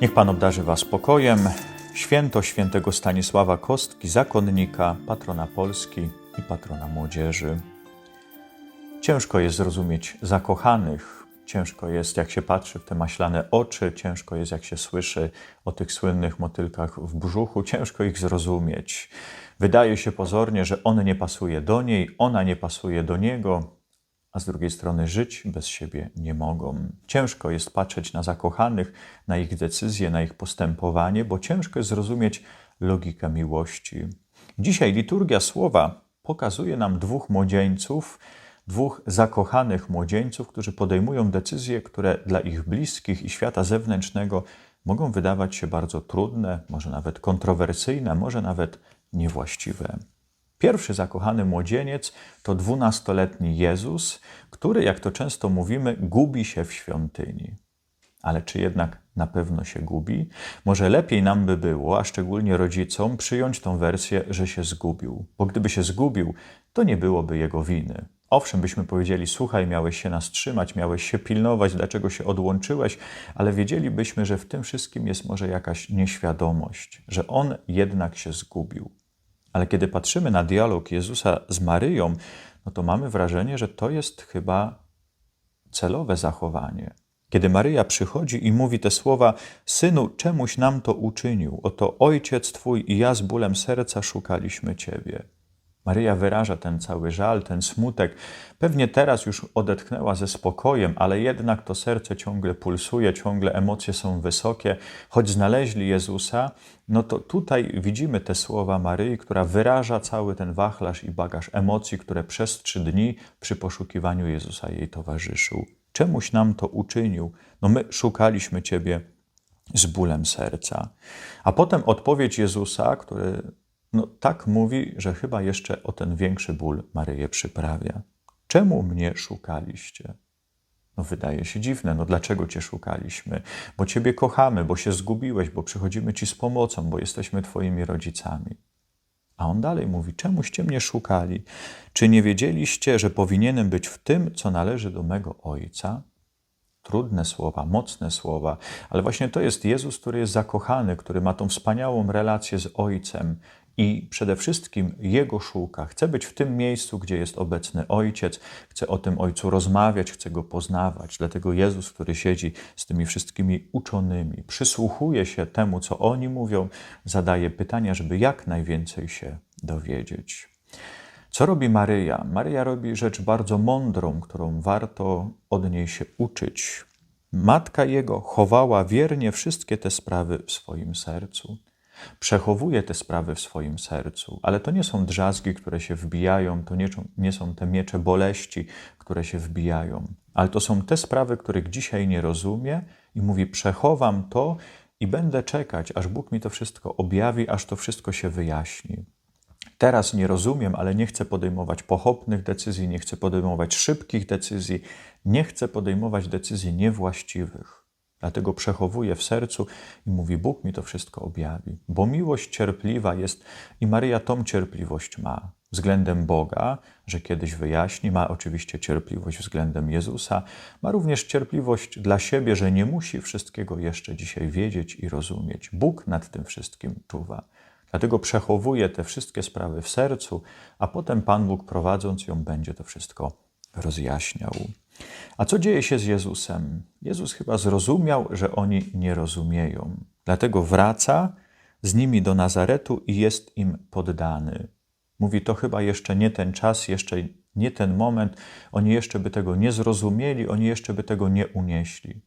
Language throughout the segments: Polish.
Niech Pan obdarzy Was spokojem. Święto świętego Stanisława Kostki, zakonnika, patrona Polski i patrona młodzieży. Ciężko jest zrozumieć zakochanych, ciężko jest, jak się patrzy w te maślane oczy, ciężko jest, jak się słyszy o tych słynnych motylkach w brzuchu, ciężko ich zrozumieć. Wydaje się pozornie, że on nie pasuje do niej, ona nie pasuje do niego, a z drugiej strony żyć bez siebie nie mogą. Ciężko jest patrzeć na zakochanych, na ich decyzje, na ich postępowanie, bo ciężko jest zrozumieć logikę miłości. Dzisiaj liturgia słowa pokazuje nam dwóch młodzieńców, dwóch zakochanych młodzieńców, którzy podejmują decyzje, które dla ich bliskich i świata zewnętrznego mogą wydawać się bardzo trudne, może nawet kontrowersyjne, może nawet niewłaściwe. Pierwszy zakochany młodzieniec to dwunastoletni Jezus, który, jak to często mówimy, gubi się w świątyni. Ale czy jednak na pewno się gubi? Może lepiej nam by było, a szczególnie rodzicom, przyjąć tą wersję, że się zgubił. Bo gdyby się zgubił, to nie byłoby jego winy. Owszem, byśmy powiedzieli: Słuchaj, miałeś się nas trzymać, miałeś się pilnować, dlaczego się odłączyłeś, ale wiedzielibyśmy, że w tym wszystkim jest może jakaś nieświadomość, że on jednak się zgubił. Ale kiedy patrzymy na dialog Jezusa z Maryją, no to mamy wrażenie, że to jest chyba celowe zachowanie. Kiedy Maryja przychodzi i mówi te słowa: Synu, czemuś nam to uczynił? Oto ojciec twój i ja z bólem serca szukaliśmy ciebie. Maryja wyraża ten cały żal, ten smutek. Pewnie teraz już odetchnęła ze spokojem, ale jednak to serce ciągle pulsuje, ciągle emocje są wysokie. Choć znaleźli Jezusa, no to tutaj widzimy te słowa Maryi, która wyraża cały ten wachlarz i bagaż emocji, które przez trzy dni przy poszukiwaniu Jezusa jej towarzyszył. Czemuś nam to uczynił? No my szukaliśmy Ciebie z bólem serca. A potem odpowiedź Jezusa, który no, tak mówi, że chyba jeszcze o ten większy ból Maryję przyprawia. Czemu mnie szukaliście? No wydaje się dziwne, no dlaczego Cię szukaliśmy? Bo Ciebie kochamy, bo się zgubiłeś, bo przychodzimy Ci z pomocą, bo jesteśmy Twoimi rodzicami. A on dalej mówi: Czemuście mnie szukali? Czy nie wiedzieliście, że powinienem być w tym, co należy do mego Ojca? Trudne słowa, mocne słowa, ale właśnie to jest Jezus, który jest zakochany, który ma tą wspaniałą relację z Ojcem i przede wszystkim Jego szuka. Chce być w tym miejscu, gdzie jest obecny Ojciec, chce o tym Ojcu rozmawiać, chce Go poznawać. Dlatego Jezus, który siedzi z tymi wszystkimi uczonymi, przysłuchuje się temu, co oni mówią, zadaje pytania, żeby jak najwięcej się dowiedzieć. Co robi Maryja? Maryja robi rzecz bardzo mądrą, którą warto od niej się uczyć. Matka Jego chowała wiernie wszystkie te sprawy w swoim sercu. Przechowuje te sprawy w swoim sercu, ale to nie są drzazgi, które się wbijają, to nie, nie są te miecze boleści, które się wbijają, ale to są te sprawy, których dzisiaj nie rozumie i mówi: Przechowam to i będę czekać, aż Bóg mi to wszystko objawi, aż to wszystko się wyjaśni. Teraz nie rozumiem, ale nie chcę podejmować pochopnych decyzji, nie chcę podejmować szybkich decyzji, nie chcę podejmować decyzji niewłaściwych. Dlatego przechowuje w sercu i mówi: Bóg mi to wszystko objawi. Bo miłość cierpliwa jest i Maryja tą cierpliwość ma względem Boga, że kiedyś wyjaśni, ma oczywiście cierpliwość względem Jezusa, ma również cierpliwość dla siebie, że nie musi wszystkiego jeszcze dzisiaj wiedzieć i rozumieć. Bóg nad tym wszystkim czuwa. Dlatego przechowuje te wszystkie sprawy w sercu, a potem Pan Bóg prowadząc ją będzie to wszystko rozjaśniał. A co dzieje się z Jezusem? Jezus chyba zrozumiał, że oni nie rozumieją. Dlatego wraca z nimi do Nazaretu i jest im poddany. Mówi, to chyba jeszcze nie ten czas, jeszcze nie ten moment. Oni jeszcze by tego nie zrozumieli, oni jeszcze by tego nie unieśli.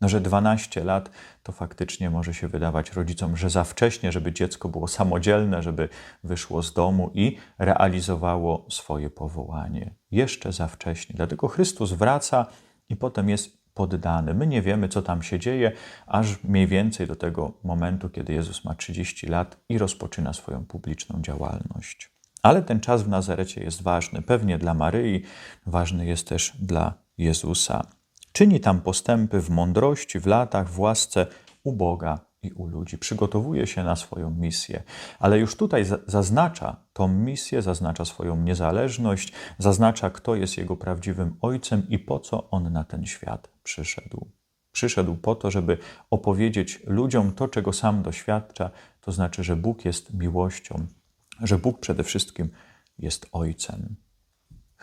No, że 12 lat to faktycznie może się wydawać rodzicom, że za wcześnie, żeby dziecko było samodzielne, żeby wyszło z domu i realizowało swoje powołanie. Jeszcze za wcześnie. Dlatego Chrystus wraca i potem jest poddany. My nie wiemy, co tam się dzieje, aż mniej więcej do tego momentu, kiedy Jezus ma 30 lat i rozpoczyna swoją publiczną działalność. Ale ten czas w Nazarecie jest ważny, pewnie dla Maryi, ważny jest też dla Jezusa. Czyni tam postępy w mądrości, w latach, w łasce u Boga i u ludzi. Przygotowuje się na swoją misję, ale już tutaj zaznacza tą misję, zaznacza swoją niezależność, zaznacza, kto jest jego prawdziwym ojcem i po co on na ten świat przyszedł. Przyszedł po to, żeby opowiedzieć ludziom to, czego sam doświadcza, to znaczy, że Bóg jest miłością, że Bóg przede wszystkim jest Ojcem.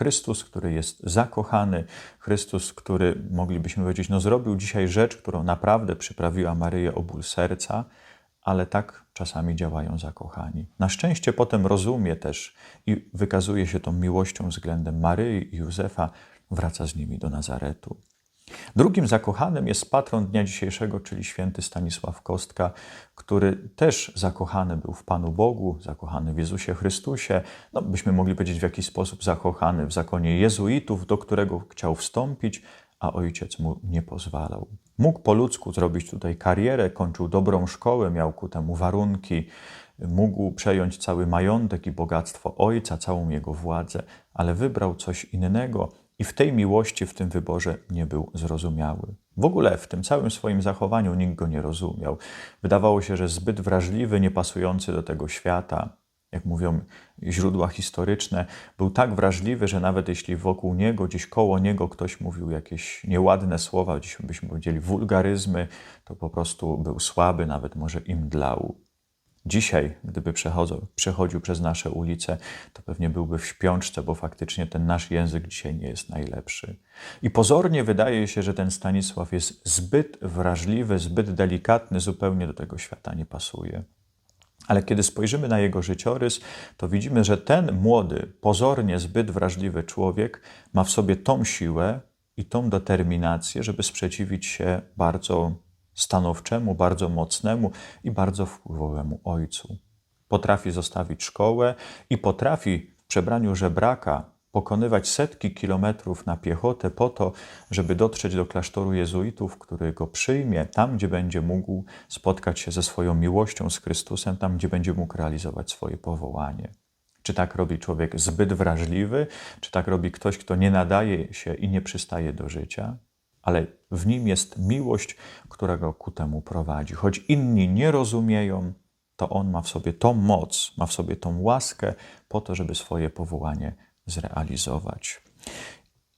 Chrystus, który jest zakochany, Chrystus, który moglibyśmy powiedzieć, no zrobił dzisiaj rzecz, którą naprawdę przyprawiła Maryję o ból serca, ale tak czasami działają zakochani. Na szczęście potem rozumie też i wykazuje się tą miłością względem Maryi i Józefa, wraca z nimi do Nazaretu. Drugim zakochanym jest patron dnia dzisiejszego, czyli święty Stanisław Kostka, który też zakochany był w Panu Bogu, zakochany w Jezusie Chrystusie. No, byśmy mogli powiedzieć w jakiś sposób zakochany w zakonie jezuitów, do którego chciał wstąpić, a ojciec mu nie pozwalał. Mógł po ludzku zrobić tutaj karierę, kończył dobrą szkołę, miał ku temu warunki, mógł przejąć cały majątek i bogactwo ojca, całą jego władzę, ale wybrał coś innego i w tej miłości, w tym wyborze nie był zrozumiały. W ogóle w tym całym swoim zachowaniu nikt go nie rozumiał. Wydawało się, że zbyt wrażliwy, niepasujący do tego świata, jak mówią źródła historyczne, był tak wrażliwy, że nawet jeśli wokół niego, gdzieś koło niego ktoś mówił jakieś nieładne słowa, dziś byśmy powiedzieli wulgaryzmy, to po prostu był słaby, nawet może im dlał. Dzisiaj, gdyby przechodził, przez nasze ulice, to pewnie byłby w śpiączce, bo faktycznie ten nasz język dzisiaj nie jest najlepszy. I pozornie wydaje się, że ten Stanisław jest zbyt wrażliwy, zbyt delikatny, zupełnie do tego świata nie pasuje. Ale kiedy spojrzymy na jego życiorys, to widzimy, że ten młody, pozornie zbyt wrażliwy człowiek ma w sobie tą siłę i tą determinację, żeby sprzeciwić się bardzo stanowczemu, bardzo mocnemu i bardzo wpływowemu ojcu. Potrafi zostawić szkołę i potrafi w przebraniu żebraka pokonywać setki kilometrów na piechotę po to, żeby dotrzeć do klasztoru jezuitów, który go przyjmie, tam gdzie będzie mógł spotkać się ze swoją miłością z Chrystusem, tam gdzie będzie mógł realizować swoje powołanie. Czy tak robi człowiek zbyt wrażliwy, czy tak robi ktoś, kto nie nadaje się i nie przystaje do życia? Ale w nim jest miłość, która go ku temu prowadzi. Choć inni nie rozumieją, to on ma w sobie tą moc, ma w sobie tą łaskę po to, żeby swoje powołanie zrealizować.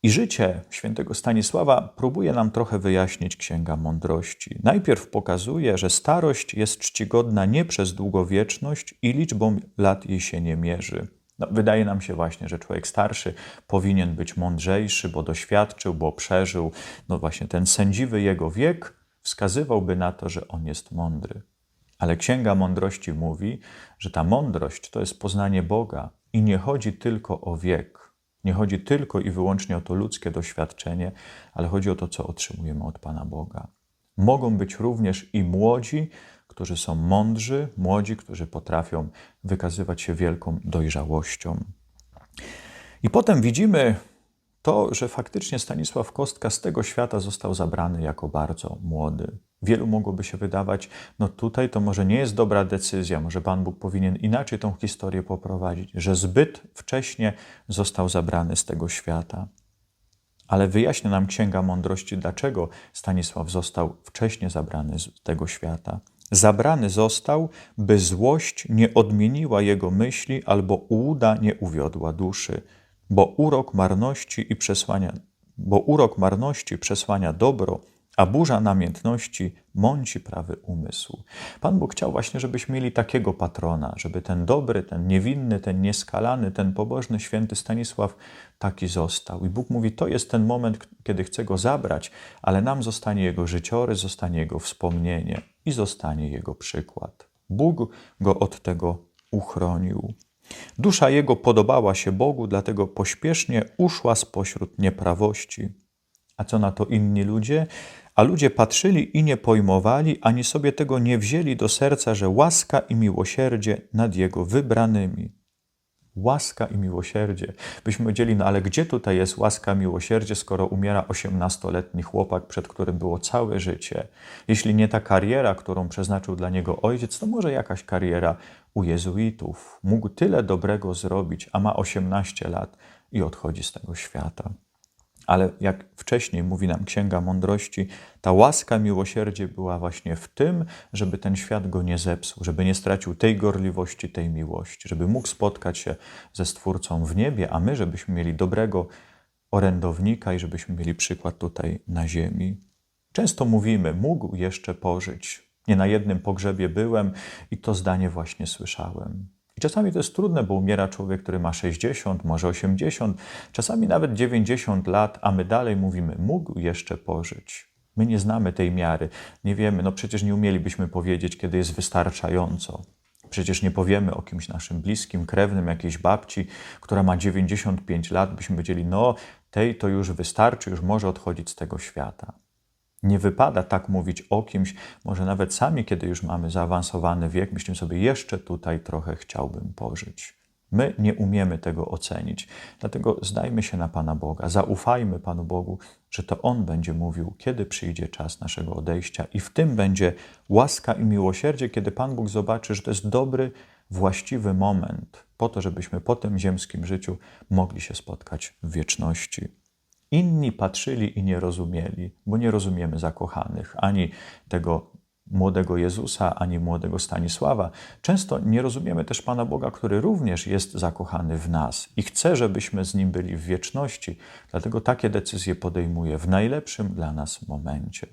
I życie świętego Stanisława próbuje nam trochę wyjaśnić Księga Mądrości. Najpierw pokazuje, że starość jest czcigodna nie przez długowieczność i liczbą lat jej się nie mierzy no, wydaje nam się właśnie, że człowiek starszy powinien być mądrzejszy, bo doświadczył, bo przeżył. No właśnie ten sędziwy jego wiek wskazywałby na to, że on jest mądry. Ale Księga Mądrości mówi, że ta mądrość to jest poznanie Boga i nie chodzi tylko o wiek. Nie chodzi tylko i wyłącznie o to ludzkie doświadczenie, ale chodzi o to, co otrzymujemy od Pana Boga. Mogą być również i młodzi, którzy są mądrzy, młodzi, którzy potrafią wykazywać się wielką dojrzałością. I potem widzimy to, że faktycznie Stanisław Kostka z tego świata został zabrany jako bardzo młody. Wielu mogłoby się wydawać, no tutaj to może nie jest dobra decyzja, może Pan Bóg powinien inaczej tą historię poprowadzić, że zbyt wcześnie został zabrany z tego świata. Ale wyjaśnia nam Księga Mądrości, dlaczego Stanisław został wcześnie zabrany z tego świata. Zabrany został, by złość nie odmieniła jego myśli albo ułuda nie uwiodła duszy, bo urok marności i przesłania, bo urok marności przesłania dobro, a burza namiętności mąci prawy umysł. Pan Bóg chciał właśnie, żebyśmy mieli takiego patrona, żeby ten dobry, ten niewinny, ten nieskalany, ten pobożny święty Stanisław taki został. I Bóg mówi, to jest ten moment, kiedy chce go zabrać, ale nam zostanie jego życiory, zostanie jego wspomnienie i zostanie jego przykład. Bóg go od tego uchronił. Dusza jego podobała się Bogu, dlatego pośpiesznie uszła spośród nieprawości. A co na to inni ludzie? A ludzie patrzyli i nie pojmowali, ani sobie tego nie wzięli do serca, że łaska i miłosierdzie nad jego wybranymi. Łaska i miłosierdzie. Byśmy powiedzieli, no ale gdzie tutaj jest łaska, miłosierdzie, skoro umiera osiemnastoletni chłopak, przed którym było całe życie? Jeśli nie ta kariera, którą przeznaczył dla niego ojciec, to może jakaś kariera u jezuitów. Mógł tyle dobrego zrobić, a ma 18 lat i odchodzi z tego świata. Ale jak wcześniej mówi nam Księga Mądrości, ta łaska, miłosierdzie była właśnie w tym, żeby ten świat go nie zepsuł, żeby nie stracił tej gorliwości, tej miłości, żeby mógł spotkać się ze Stwórcą w niebie, a my, żebyśmy mieli dobrego orędownika i żebyśmy mieli przykład tutaj na ziemi. Często mówimy, mógł jeszcze pożyć. Nie na jednym pogrzebie byłem i to zdanie właśnie słyszałem. Czasami to jest trudne, bo umiera człowiek, który ma 60, może 80, czasami nawet 90 lat, a my dalej mówimy, mógł jeszcze pożyć. My nie znamy tej miary, nie wiemy, no przecież nie umielibyśmy powiedzieć, kiedy jest wystarczająco. Przecież nie powiemy o kimś naszym bliskim, krewnym, jakiejś babci, która ma 95 lat, byśmy powiedzieli, no tej to już wystarczy, już może odchodzić z tego świata. Nie wypada tak mówić o kimś, może nawet sami, kiedy już mamy zaawansowany wiek, myślimy sobie, jeszcze tutaj trochę chciałbym pożyć. My nie umiemy tego ocenić, dlatego zdajmy się na Pana Boga, zaufajmy Panu Bogu, że to On będzie mówił, kiedy przyjdzie czas naszego odejścia, i w tym będzie łaska i miłosierdzie, kiedy Pan Bóg zobaczy, że to jest dobry, właściwy moment po to, żebyśmy po tym ziemskim życiu mogli się spotkać w wieczności. Inni patrzyli i nie rozumieli, bo nie rozumiemy zakochanych, ani tego młodego Jezusa, ani młodego Stanisława. Często nie rozumiemy też Pana Boga, który również jest zakochany w nas i chce, żebyśmy z Nim byli w wieczności. Dlatego takie decyzje podejmuje w najlepszym dla nas momencie.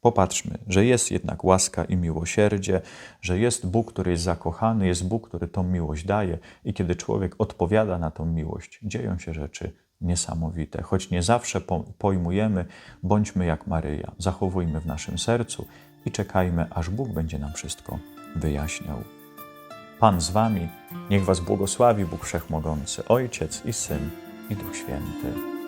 Popatrzmy, że jest jednak łaska i miłosierdzie, że jest Bóg, który jest zakochany, jest Bóg, który tą miłość daje, i kiedy człowiek odpowiada na tą miłość, dzieją się rzeczy niesamowite. Choć nie zawsze po- pojmujemy, bądźmy jak Maryja, zachowujmy w naszym sercu i czekajmy, aż Bóg będzie nam wszystko wyjaśniał. Pan z Wami, niech Was błogosławi Bóg Wszechmogący, Ojciec i Syn i Duch Święty.